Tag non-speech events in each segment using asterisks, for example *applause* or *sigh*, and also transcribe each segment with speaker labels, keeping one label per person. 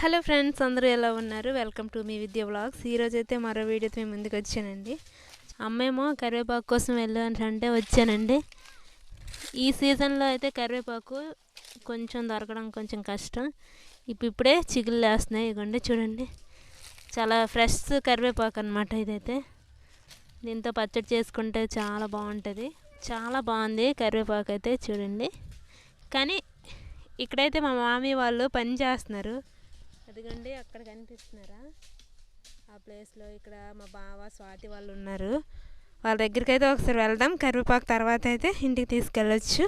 Speaker 1: Hello friends అందరూ ఎలా ఉన్నారు? వెల్కమ్ టు మీ విద్య బ్లాగ్స్ ఈరోజు అయితే మరో వీడియోతో మేము ముందుకు వచ్చానండి. అమ్మేమో కరివేపాకు కోసం వెళ్ళాను అంటే వచ్చానండి. ఈ సీజన్లో అయితే కరివేపాకు కొంచెం దొరకడం కొంచెం కష్టం. ఇప్పుడే చిగులు లేస్తున్నాయి ఇగోండి చూడండి. చాలా ఫ్రెష్ కరివేపాకు అనమాట ఇదైతే. దీంతో పచ్చడి చేసుకుంటే చాలా బాగుంటుంది. చాలా బాగుంది కరివేపాకు అయితే చూడండి. కానీ ఇక్కడైతే మా మామీ వాళ్ళు పని చేస్తున్నారు. అదిగండి అక్కడ కనిపిస్తున్నారా? ఆ ప్లేస్లో ఇక్కడ మా బావ స్వాతి వాళ్ళు ఉన్నారు. వాళ్ళ దగ్గరికి అయితే ఒకసారి వెళ్దాం. కరివేపాకు తర్వాత అయితే ఇంటికి తీసుకెళ్ళొచ్చు.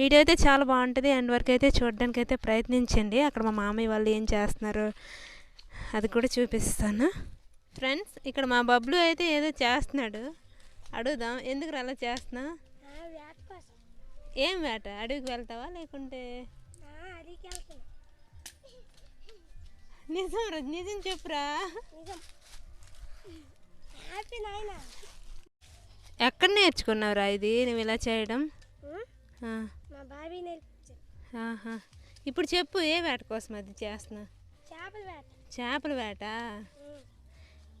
Speaker 1: వీడియో అయితే చాలా బాగుంటుంది. అండ్ వరకు అయితే చూడడానికి అయితే ప్రయత్నించండి. అక్కడ మా మామయ్య వాళ్ళు ఏం చేస్తున్నారు అది కూడా చూపిస్తాను. ఫ్రెండ్స్ ఇక్కడ మా బబ్లు అయితే ఏదో చేస్తున్నాడు. అడుగుదాం. ఎందుకు అలా చేస్తున్నా? ఏం వేట? అడవికి వెళ్తావా లేకుంటే? నిజం రా నిజం చెప్పురా. ఎక్కడ నేర్చుకున్నావురా ఇది? నువ్వు ఇలా చేయడం. ఇప్పుడు చెప్పు ఏ వేట కోసం అది చేస్తున్నా?
Speaker 2: చేపల వేట.
Speaker 1: చేపల వేట?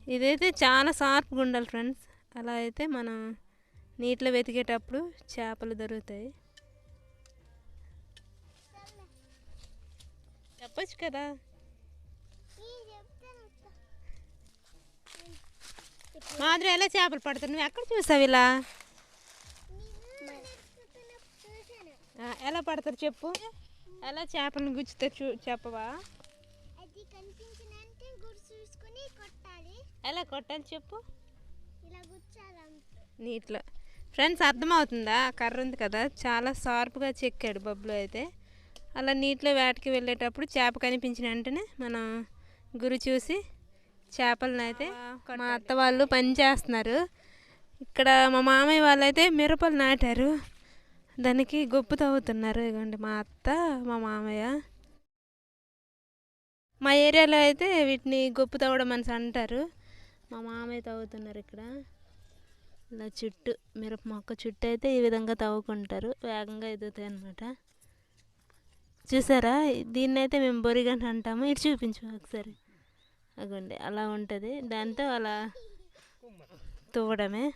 Speaker 1: ఇదైతే చాలా షార్ప్గా ఉండాలి ఫ్రెండ్స్. అలా అయితే మనం నీటిలో వెతికేటప్పుడు చేపలు దొరుకుతాయి. చెప్పొచ్చు కదా? మాధురి ఎలా చేపలు పడుతుంది? నువ్వు ఎక్కడ చూసావు ఇలా? ఎలా పడతారు చెప్పు. ఎలా చేపలను గుచ్చుతారు చూ చెప్పవా? ఎలా కొట్టాలి చెప్పు. నీటిలో. ఫ్రెండ్స్ అర్థమవుతుందా? కర్ర ఉంది కదా చాలా షార్ప్గా చెక్కాడు బబ్బులు అయితే. అలా నీటిలో వేటకి వెళ్ళేటప్పుడు చేప కనిపించిన వెంటనే మనం గురి చూసి చేపలను అయితే మా అత్త వాళ్ళు పని చేస్తున్నారు. ఇక్కడ మా మామయ్య వాళ్ళు అయితే మిరపలు నాటారు. దానికి గొప్పు తవ్వుతున్నారు. ఇదిగోండి మా అత్త మా మామయ్య. మా ఏరియాలో అయితే వీటిని గొప్పు తవ్వడం అని అంటారు. మా మామయ్య తవ్వుతున్నారు ఇక్కడ. ఇలా చుట్టూ మిరప మొక్క చుట్టూ అయితే ఈ విధంగా తవ్వుకుంటారు. వేగంగా ఎదుగుతాయి అనమాట చూసారా? దీన్ని అయితే మేము బొరిగంట అంటాము. ఇటు చూపించు ఒకసారి. అగోండి అలా ఉంటుంది. దాంతో అలా తువ్వడమే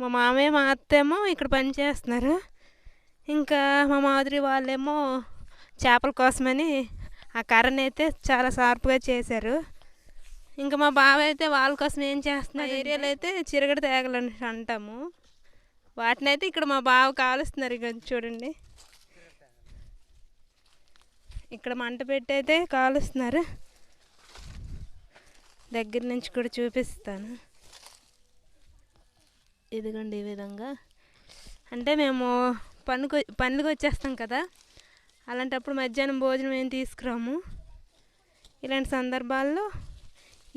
Speaker 1: మా మామయ్య మా అత్తేమో ఇక్కడ పని చేస్తున్నారు. ఇంకా మా మాదిరి వాళ్ళేమో చేపల కోసమని ఆ కర్రని అయితే చాలా షార్ప్గా చేశారు. ఇంకా మా బావ అయితే వాళ్ళ కోసం ఏం చేస్తున్నారు? ఏరియాలో అయితే చిరగడ తేగలు అంటాము. వాటిని అయితే ఇక్కడ మా బావ కాలుస్తున్నారు ఇక చూడండి. ఇక్కడ మంట పెట్టి అయితే కాలుస్తున్నారు. దగ్గర నుంచి కూడా చూపిస్తాను. ఇదిగోండి ఈ విధంగా. అంటే మేము పనుకు పనులకు వచ్చేస్తాం కదా. అలాంటప్పుడు మధ్యాహ్నం భోజనం ఏం తీసుకురాము? ఇలాంటి సందర్భాల్లో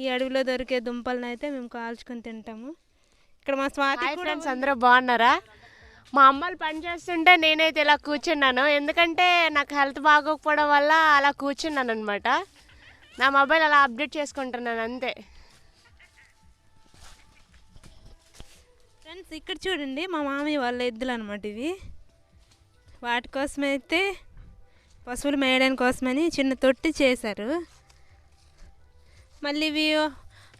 Speaker 1: ఈ అడవిలో దొరికే దుంపలను అయితే మేము కాల్చుకొని తింటాము. ఇక్కడ మా స్వాతి
Speaker 3: ఫ్రెండ్స్ అందరూ బాగున్నారా? మా అమ్మలు పని చేస్తుంటే నేనైతే ఇలా కూర్చున్నాను. ఎందుకంటే నాకు హెల్త్ బాగోకపోవడం వల్ల అలా కూర్చున్నాను అనమాట నా మొబైల్ అలా అప్డేట్ చేసుకుంటున్నాను అంతే.
Speaker 1: ఫ్రెండ్స్ ఇక్కడ చూడండి మా మామయ్య వాళ్ళ ఎద్దులు అనమాట ఇవి. వాటి కోసమైతే పశువులు మేయడం కోసమని చిన్న తొట్టి చేశారు. మళ్ళీ ఇవి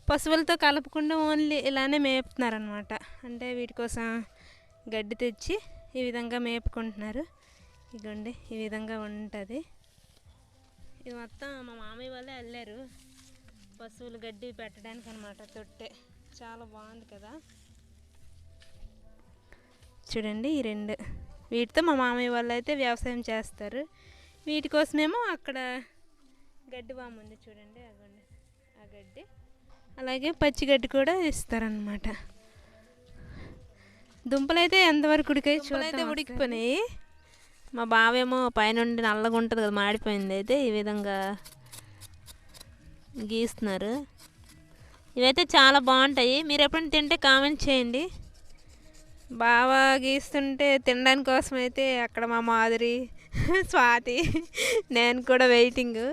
Speaker 1: పశువులతో కలపకుండా ఓన్లీ ఇలానే మేపుతున్నారనమాట అంటే వీటి కోసం గడ్డి తెచ్చి ఈ విధంగా మేపుకుంటున్నారు. ఇదిగోండి ఈ విధంగా ఉంటుంది. ఇది మొత్తం మా మామయ్య వాళ్ళే వెళ్ళారు పశువులు గడ్డి పెట్టడానికి అనమాట తొట్టె. చాలా బాగుంది కదా. చూడండి ఈ రెండు. వీటితో మా మామయ్య వాళ్ళు అయితే వ్యవసాయం చేస్తారు. వీటి కోసమేమో అక్కడ గడ్డి వాము ఉంది చూడండి అగోండి. ఆ గడ్డి. అలాగే పచ్చి గడ్డి కూడా ఇస్తారనమాట. దుంపలైతే ఎంతవరకు ఉడికాయి చూడైతే ఉడికిపోయినాయి. మా బావేమో పైనుండి నల్లగా ఉంటుంది కదా మాడిపోయింది. అయితే ఈ విధంగా గీస్తున్నారు. ఇవైతే చాలా బాగుంటాయి. మీరు ఎప్పుడైనా తింటే కామెంట్ చేయండి. బాగా గీస్తుంటే తినడానికి కోసం అయితే అక్కడ మా మాదిరి స్వాతి నేను కూడా వెయిటింగ్.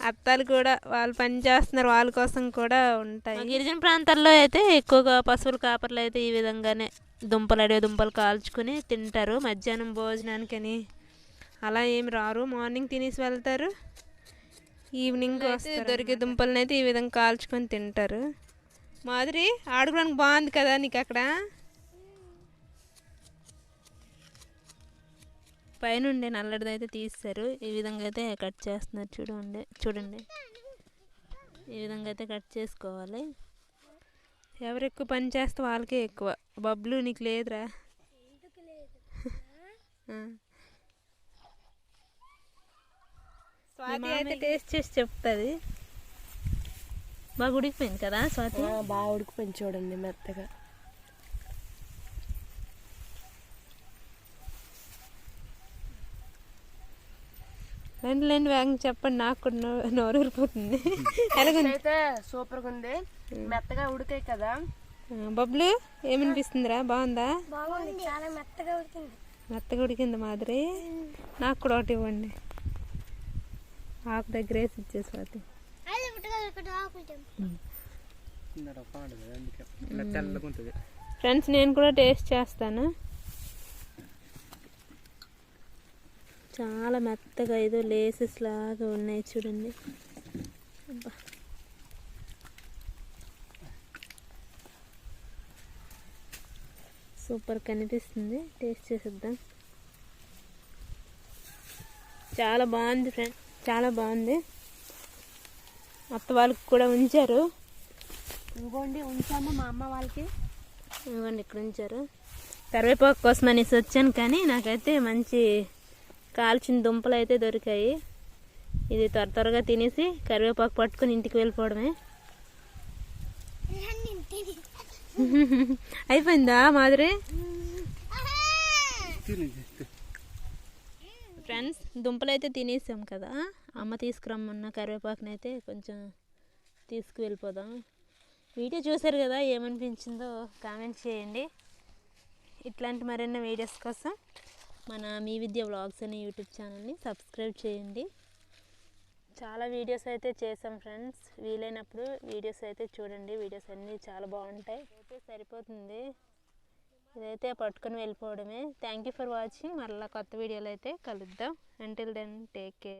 Speaker 1: అత్తలు కూడా వాళ్ళు పని చేస్తున్నారు వాళ్ళ కోసం కూడా ఉంటాయి. గిరిజన ప్రాంతాల్లో అయితే ఎక్కువగా పశువుల కాపర్లు అయితే ఈ విధంగానే దుంపలు అడవి దుంపలు కాల్చుకొని తింటారు. మధ్యాహ్నం భోజనానికని అలా ఏమి రారు. మార్నింగ్ తినేసి వెళ్తారు. ఈవినింగ్ దొరికే దుంపలను అయితే ఈ విధంగా కాల్చుకొని తింటారు. మాదిరి ఆడుకోవడానికి బాగుంది కదా నీకు అక్కడ? పైనుండే నల్లడిది అయితే తీస్తారు. ఈ విధంగా అయితే కట్ చేస్తున్నారు చూడండి చూడండి. ఈ విధంగా అయితే కట్ చేసుకోవాలి. ఎవరు ఎక్కువ పని చేస్తే వాళ్ళకే ఎక్కువ. బబ్లు నీకు లేదురా. స్వాతి అయితే టేస్ట్ చేసి చెప్తుంది. బాగా ఉడికిపోయింది కదా స్వాతి?
Speaker 3: బాగా ఉడికిపోయింది చూడండి మెత్తగా.
Speaker 1: రెండు లేని వేగం చెప్పండి నాకు కూడా నోరు ఊరిపోతుంది
Speaker 3: అయితే సూపర్గా ఉంది. మెత్తగా ఉడికాయి కదా.
Speaker 1: బబ్లు ఏమనిపిస్తుందిరా? బాగుందా?
Speaker 2: బాగుంది చాలా మెత్తగా ఉడికింది.
Speaker 1: మెత్తగా ఉడికింది మాదిరి. నాకు కూడా ఒకటి ఇవ్వండి. ఆకు దగ్గర వేసి ఇచ్చే స్వాతి ఫ్రెండ్స్ నేను కూడా టేస్ట్ చేస్తాను. చాలా మెత్తగా ఏదో లేసెస్ లాగా ఉన్నాయి చూడండి. అబ్బా. సూపర్ కనిపిస్తుంది. టేస్ట్ చేసేద్దాం. చాలా బాగుంది ఫ్రెండ్. చాలా బాగుంది. అత్త వాళ్ళకి కూడా ఉంచారు.
Speaker 3: ఇంకోండి ఉంచాము మా అమ్మ వాళ్ళకి.
Speaker 1: ఇవ్వండి ఇక్కడ ఉంచారు. కరివేపాకు కోసం అనేసి వచ్చాను కానీ నాకైతే మంచి కాల్చిన దుంపలు అయితే దొరికాయి. ఇది త్వర త్వరగా తినేసి కరివేపాకు పట్టుకొని ఇంటికి వెళ్ళిపోవడమే. *laughs* అయిపోయిందా మాదిరి ఫ్రెండ్స్ దుంపలు అయితే తినేసాం కదా. అమ్మ తీసుకురమ్మన్న కరివేపాకుని అయితే కొంచెం తీసుకువెళ్ళిపోదాం. వీడియో చూసారు కదా ఏమనిపించిందో కామెంట్ చేయండి. ఇట్లాంటి మరిన్ని వీడియోస్ కోసం మన మీ విద్య వ్లాగ్స్ అనే యూట్యూబ్ ఛానల్ని సబ్స్క్రైబ్ చేయండి. చాలా వీడియోస్ అయితే చేసాం ఫ్రెండ్స్. వీలైనప్పుడు వీడియోస్ అయితే చూడండి. వీడియోస్ అన్నీ చాలా బాగుంటాయి. అయితే సరిపోతుంది. ఇదైతే పట్టుకొని వెళ్ళిపోవడమే. థ్యాంక్ యూ ఫర్ వాచింగ్ మరలా కొత్త వీడియోలు అయితే కలుద్దాం. Until then take care